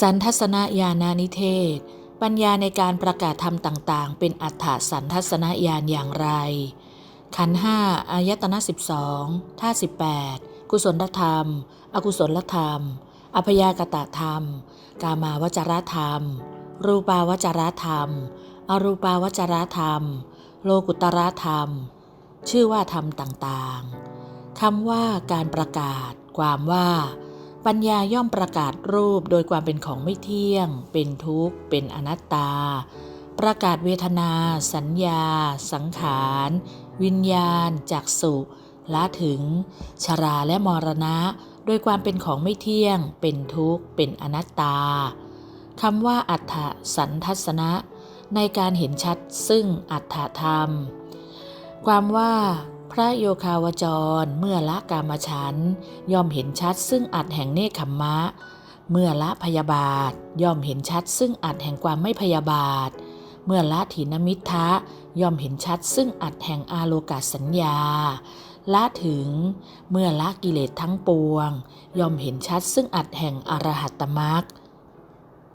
สันทัศนญาณานิเทศ ปัญญาในการประกาศธรรมต่างๆ เป็นอัฏฐสันทัศนญาณอย่างไร ขันห้าอายตนะสิบสองท่าสิบแปดกุศลธรรม อกุศลธรรม อพยากตธรรม กามาวจรธรรม รูปาวจรธรรม อรูปาวจรธรรม โลกุตรธรรม ชื่อว่าธรรมต่างๆคำว่าการประกาศ ความว่า ปัญญาย่อมประกาศรูปโดยความเป็นของไม่เที่ยง เป็นทุกข์ เป็นอนัตตา ประกาศเวทนา สัญญา สังขาร วิญญาณ จักสุละถึง ชราและมรณะ โดยความเป็นของไม่เที่ยง เป็นทุกข์ เป็นอนัตตาคำว่าอัฏฐสันทัศนะ ในการเห็นชัดซึ่งอัฏฐธรรม ความว่า ระโยคาวจร เมื่อละกามฉันย่อมเห็นชัดซึ่งอัดแห่งเนคขมมะ เมื่อละพยาบาท ย่อมเห็นชัดซึ่งอัดแห่งความไม่พยาบาท เมื่อละถีนมิทะย่อมเห็นชัดซึ่งอัดแห่งอาโลกาสัญญาละถึง เมื่อละกิเลสทั้งปวง ย่อมเห็นชัดซึ่งอัดแห่งอรหัตตมรรค